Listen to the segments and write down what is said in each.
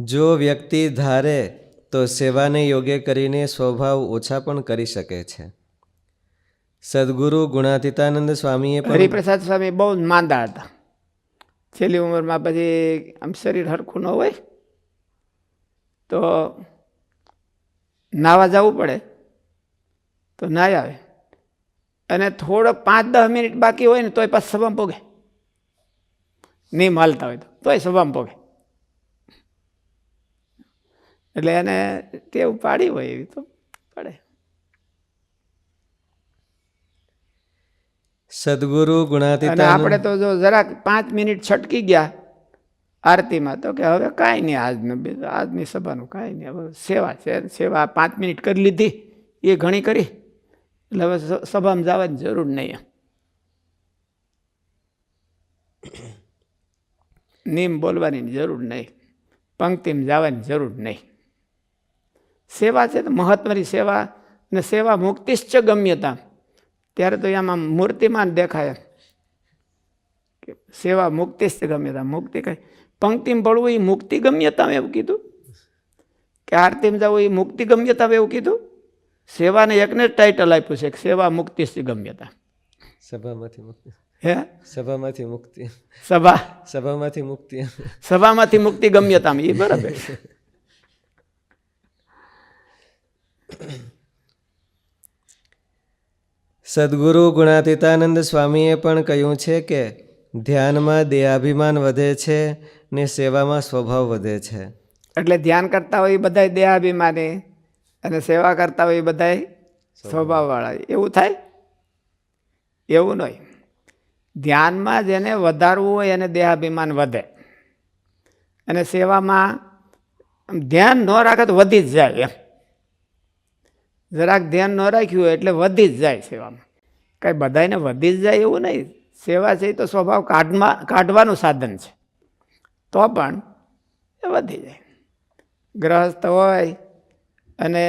જો વ્યક્તિ ધારે, તો સેવાને યોગ્ય કરીને સ્વભાવ ઓછા પણ કરી શકે છે. સદગુરુ ગુણાતીતાનંદ સ્વામીએ હરિપ્રસાદ સ્વામી બહુ માંદા હતા. છેલ્લી ઉંમરમાં પછી આમ શરીર હરખું ન હોય, તો નાવા જવું પડે, તો ના આવે. અને થોડોક પાંચ દસ મિનિટ બાકી હોય ને તોય પાછ સભામાં પોગે. નહીં માલતા હોય તો, તોય સભામાં પોગે. એટલે એને ટેવ પાડી હોય એવી તો પડે. સદગુરુ ગુણાતીત આપણે તો જો જરાક પાંચ મિનિટ છટકી ગયા આરતીમાં તો કે હવે કાંઈ નહીં આજનું આજની સભાનું કાંઈ નહીં. હવે સેવા છે સેવા પાંચ મિનિટ કરી લીધી એ ઘણી કરી. એટલે હવે સભામાં જવાની જરૂર નહીં એમ. નીમ બોલવાની જરૂર નહીં. પંક્તિમાં જવાની જરૂર નહીં. સેવા છે તો મહત્વની સેવા અને સેવા મુક્તિશ્ચ ગમ્યતા. ત્યારે તો એમાં મૂર્તિમાં જ દેખાય. કે સેવા મુક્તિશ્ચ ગમ્યતા. મુક્તિ કઈ? પંક્તિમાં પડવું એ મુક્તિ ગમ્યતા એવું કીધું? કે આરતીમાં જવું એ મુક્તિ ગમ્યતા એવું કીધું? સેવાને એકને જ ટાઇટલ આપ્યું છે કે સેવા મુક્તિશ્ચ ગમ્યતા. સભામાંથી મુક્તિ. હે? સભામાંથી મુક્તિ. સભા. સભામાંથી મુક્તિ. સભામાંથી મુક્તિ ગમ્યતા એ બરાબર છે સદગુરુ ગુણાતીતાનંદ સ્વામીએ પણ કહ્યું છે કે, ધ્યાનમાં દેહાભિમાન વધે છે ને સેવામાં સ્વભાવ વધે છે. એટલે ધ્યાન કરતા હોય બધાય દેહાભિમાની અને સેવા કરતા હોય બધાય સ્વભાવવાળા એવું થાય? એવું નહીં ધ્યાનમાં જેને વધારવું હોય એને દેહાભિમાન વધે. અને સેવામાં ધ્યાન ન રાખે તો વધી જ જાય એમ. જરાક ધ્યાન ન રાખ્યું એટલે વધી જ જાય સેવામાં. કાંઈ બધાને વધી જ જાય એવું નહીં. સેવા છે તો સ્વભાવ કાઢમાં, કાઢવાનું સાધન છે. તો પણ એ વધી જાય. ગ્રહસ્થ હોય અને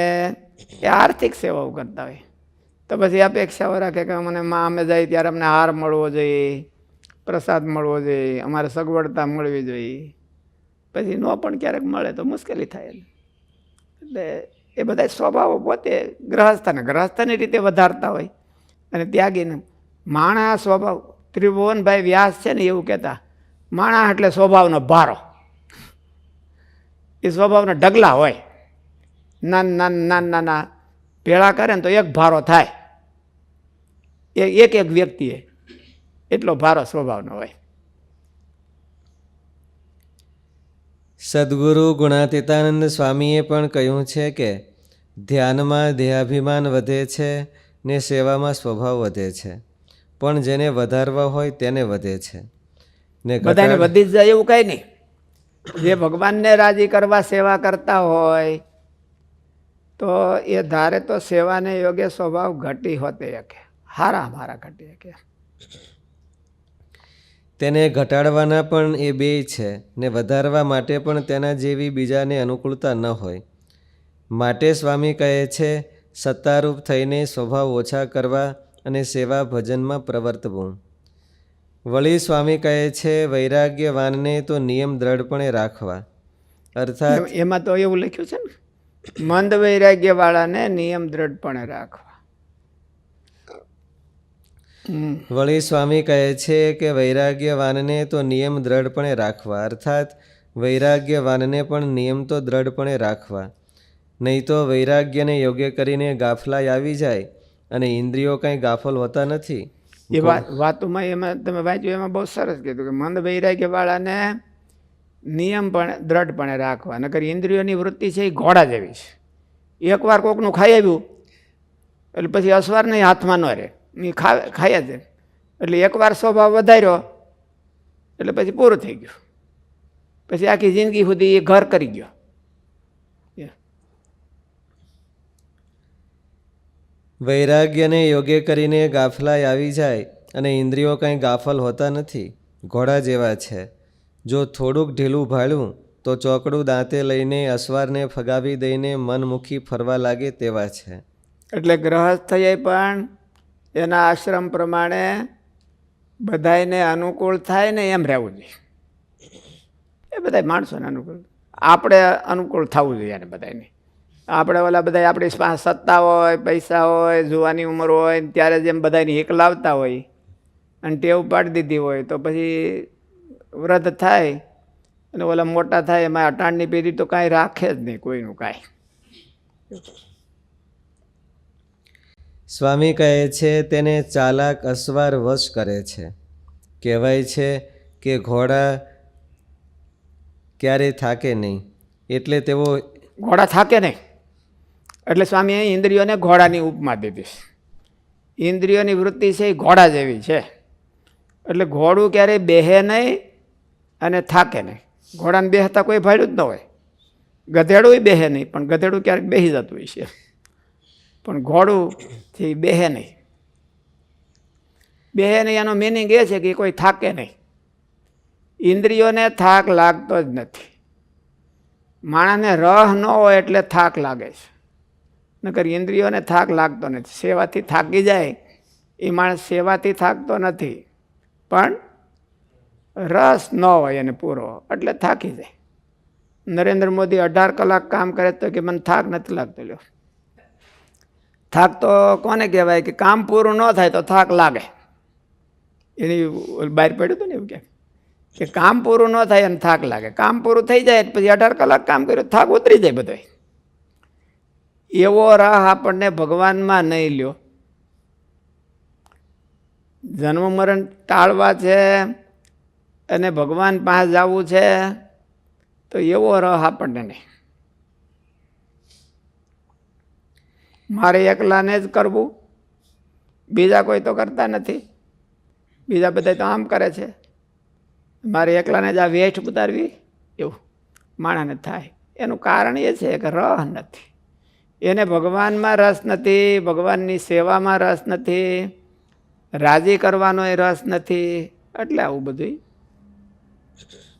એ આર્થિક સેવાઓ કરતા હોય. તો પછી અપેક્ષાઓ રાખે કે મને માં અમે જાય ત્યારે અમને હાર મળવો જોઈએ, પ્રસાદ મળવો જોઈએ, અમારે સગવડતા મળવી જોઈએ. પછી ન પણ ક્યારેક મળે તો મુશ્કેલી થાય. એટલે એ બધા સ્વભાવો પોતે ગ્રહસ્થને, ગ્રહસ્થની રીતે વધારતા હોય. અને ત્યાગીને માણા સ્વભાવ, ત્રિભુવનભાઈ વ્યાસ છે ને એવું કહેતા, માણા એટલે સ્વભાવનો ભારો. એ સ્વભાવના ઢગલા હોય. નાન નાન નાન, નાના ભેળા કરે ને તો એક ભારો થાય. એ એક એક વ્યક્તિએ એટલો ભારો સ્વભાવનો હોય. સદગુરુ ગુણાતીતાનંદ સ્વામીએ પણ કહ્યું છે કે, ધ્યાનમાં દેહાભિમાન વધે છે ને સેવામાં સ્વભાવ વધે છે, પણ જેને વધારવા હોય તેને વધે છે. ને બધાને વધી જ જાય એવું કઈ નહીં. જે ભગવાનને રાજી કરવા સેવા કરતા હોય, તો એ ધારે તો સેવાને યોગ્ય સ્વભાવ ઘટી હોતે હારા મારા ઘટી શકે તેને ઘટાડવાના પણ એ બે છે ને વધારવા માટે પણ તેના જેવી બીજાને અનુકૂળતા ન હોય. માટે સ્વામી કહે છે, સત્તારૂપ થઈને સ્વભાવ ઓછા કરવા અને સેવા ભજનમાં પ્રવર્તવું. વળી સ્વામી કહે છે, વૈરાગ્યવાનને તો નિયમ દ્રઢપણે રાખવા. અર્થાત એમાં તો એવું લખ્યું છે ને, મંદ વૈરાગ્યવાળાને નિયમ દ્રઢપણે રાખવા. વળી સ્વામી કહે છે કે વૈરાગ્યવાનને તો નિયમ દ્રઢપણે રાખવા, અર્થાત વૈરાગ્યવાનને પણ નિયમ તો દ્રઢપણે રાખવા. નહીં તો વૈરાગ્યને યોગ્ય કરીને ગાફલાઈ આવી જાય અને ઇન્દ્રિયો કંઈ ગાફલ હોતા નથી. એ વાત વાતોમાં એમાં તમે વાંચ્યું, એમાં બહુ સરસ કીધું કે મંદ વૈરાગ્ય વાળાને નિયમ પણ દ્રઢપણે રાખવા, નકર ઇન્દ્રિયોની વૃત્તિ છે એ ઘોડા જેવી છે. એકવાર કોકનું ખાઈ આવ્યું, એટલે પછી અસવાર નહીં, હાથમાં ન રહે. એ ખા ખાયા જ એટલે એકવાર સ્વભાવ વધાર્યો એટલે પછી પૂરું થઈ ગયું. પછી આખી જિંદગી સુધી એ ઘર કરી ગયો. વૈરાગ્યને યોગ્ય કરીને ગાફલાઈ આવી જાય અને ઇન્દ્રિયો કંઈ ગાફલ હોતા નથી ઘોડા જેવા છે. જો થોડુંક ઢીલું ભાળ્યું તો ચોકડું દાંતે લઈને અસવારને ફગાવી દઈને મનમુખી ફરવા લાગે તેવા છે. એટલે ગ્રહસ્થએ પણ એના આશ્રમ પ્રમાણે બધાયને અનુકૂળ થાય ને એમ રહેવું જોઈએ. એ બધા માણસોને અનુકૂળ. આપણે અનુકૂળ થવું જોઈએ એને બધાને આપણે ઓલા બધા આપણી પાસે સત્તા હોય, પૈસા હોય, જુવાની ઉંમર હોય ત્યારે જેમ બધાની હિક લાવતા હોય, અને ટેવ પાડી દીધી હોય, તો પછી વ્રત થાય, અને ઓલા મોટા થાય, એમાં અટાણની પેઢી તો કાંઈ રાખે જ નહીં, કોઈનું કાંઈ. સ્વામી કહે છે, તેને ચાલાક અસવાર વશ કરે છે. કહેવાય છે કે ઘોડા ક્યારેય થાકે નહીં. એટલે તેઓ ઘોડા થાકે નહીં. એટલે સ્વામી અહીં ઇન્દ્રિયોને ઘોડાની ઉપમા દીધી ઇન્દ્રિયોની વૃત્તિ છે એ ઘોડા જેવી છે. એટલે ઘોડું ક્યારેય બેહે નહીં અને થાકે નહીં. ઘોડાને બેહતા કોઈ ભાડ્યું જ ન હોય. ગધેડું બેહે નહીં, પણ ગધેડું ક્યારેક બેસી જતું હોય છે. પણ ઘોડુંથી બેહે નહીં. બેહે નહીં એનો મિનિંગ એ છે કે કોઈ થાકે નહીં. ઇન્દ્રિયોને થાક લાગતો જ નથી. માણસને રહ ન હોય એટલે થાક લાગે છે. નકર ઇન્દ્રિયોને થાક લાગતો નથી. સેવાથી થાકી જાય એ માણસ સેવાથી થાકતો નથી. પણ રસ ન હોય એને પૂરો એટલે થાકી જાય. નરેન્દ્ર મોદી અઢાર કલાક કામ કરે તો કે મને થાક નથી લાગતો લ્યો. થાક તો કોને કહેવાય કે કામ પૂરું ન થાય તો થાક લાગે. એની બહાર પડ્યું હતું ને એવું કે કે કામ પૂરું ન થાય અને થાક લાગે. કામ પૂરું થઈ જાય પછી અઢાર કલાક કામ કર્યું, થાક ઉતરી જાય બધો. એવો રાહ આપણને ભગવાનમાં નહીં લ્યો. જન્મ મરણ ટાળવા છે અને ભગવાન પાસે જવું છે તો એવો રહ આપણને નહીં. મારે એકલાને જ કરવું. બીજા કોઈ તો કરતા નથી. બીજા બધા તો આમ કરે છે. મારે એકલાને જ આ વેઠ ઉતારવી એવું માણાને થાય. એનું કારણ એ છે કે રહ નથી. એને ભગવાનમાં રસ નથી, ભગવાનની સેવામાં રસ નથી, રાજી કરવાનો એ રસ નથી. એટલે આવું બધું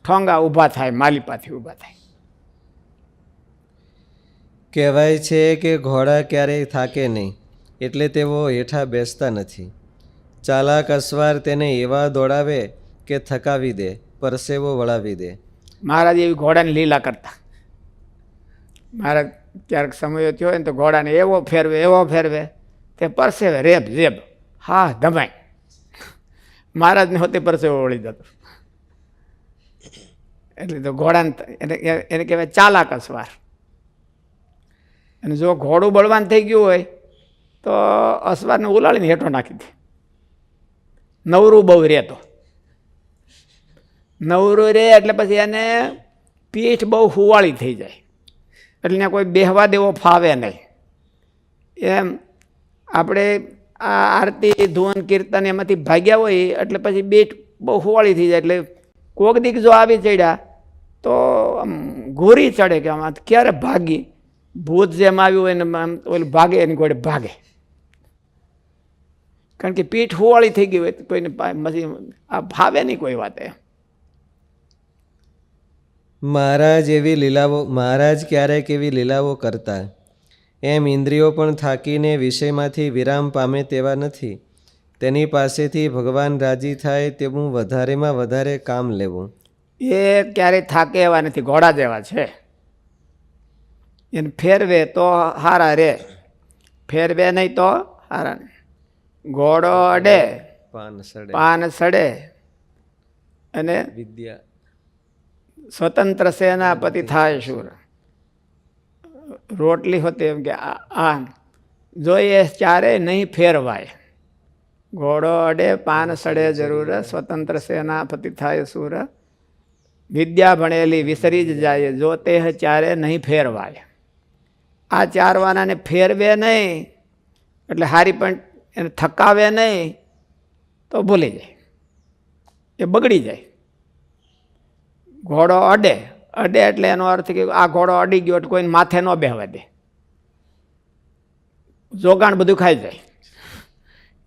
ઠોંગા ઊભા થાય, માલિપાથી ઊભા થાય. કહેવાય છે કે ઘોડા ક્યારેય થાકે નહીં, એટલે તેઓ હેઠા બેસતા નથી. ચાલાક અસવાર તેને એવા દોડાવે કે થકાવી દે, પરસેવો વળાવી દે. મહારાજ એવી ઘોડાની લીલા કરતા. મહારાજ ક્યારેક સમય થયો ને તો ઘોડાને એવો ફેરવે એવો ફેરવે, તે પરસેવે, રેબ રેબ, હા, ધમાય. મહારાજને હોતે પરસેવો વળી જતો. એટલે તો ઘોડાને એને એને કહેવાય ચાલાક અસવાર. અને જો ઘોડું બળવાન થઈ ગયું હોય, તો અસવારને ઉલાળીને હેઠો નાખી દે. નવરું બહુ રહેતો નવરું રહે એટલે પછી એને પીઠ બહુ હુવાળી થઈ જાય. એટલે ત્યાં કોઈ બેહવા દેવો ફાવે નહીં. એમ આપણે આ આરતી, ધૂન, કીર્તન એમાંથી ભાગ્યા હોય, એટલે પછી બેટ બહુ હુવાળી થઈ જાય. એટલે કોક દીક જો આવી ચડ્યા, તો આમ ઘોરી ચડે કે આમાં ક્યારે ભાગી? ભૂત જેમ આવ્યું હોય ને આમ ઓલું ભાગે એની ઘોડે ભાગે. કારણ કે પીઠ હોવાળી થઈ ગઈ હોય તો કોઈને પા- આ ભાવે નહીં કોઈ વાતે. મહારાજ એવી લીલાઓ મહારાજ ક્યારેક એવી લીલાઓ કરતા. એમ ઇન્દ્રિયો પણ થાકીને વિષયમાંથી વિરામ પામે તેવા નથી. તેની પાસેથી ભગવાન રાજી થાય તેવું વધારેમાં વધારે કામ લેવું. એ ક્યારેય થાકે એવા નથી ઘોડા જેવા છે. એને ફેરવે તો હારા રે ફેરવે નહીં તો હારા. ઘોડો અડે પાન સડે પાન સડે અને વિદ્યા સ્વતંત્ર સેનાપતિ થાય શુર રોટલી હોતી એમ કે આ આ જોઈએ ચારે નહીં ફેરવાય ઘોડો અડે પાન સડે જરૂર સ્વતંત્ર સેનાપતિ થાય સુર વિદ્યા ભણેલી વિસરી જ જાય જો તે ચારે નહીં ફેરવાય આ ચારવાનાને ફેરવે નહીં, એટલે હારી પણ એને થકાવે નહીં, તો ભૂલી જાય. એ બગડી જાય. ઘોડો અડે અડે એટલે એનો અર્થ કે આ ઘોડો અડી ગયો એટલે કોઈને માથે ન બેહવા દે. જોગાણ બધું ખાઈ જાય.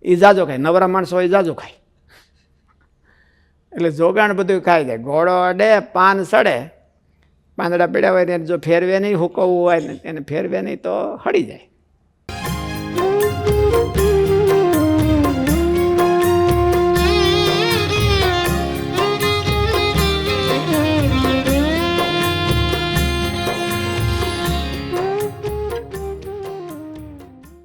ઈજાજો ખાય, નવરા માણસો ઈજાજો ખાય. એટલે જોગાણ બધું ખાઈ જાય. ઘોડો અડે, પાન સડે પાંદડા પડ્યા હોય ને જો ફેરવે નહીં, હુકવવું હોય ને એને ફેરવે નહીં તો હળી જાય.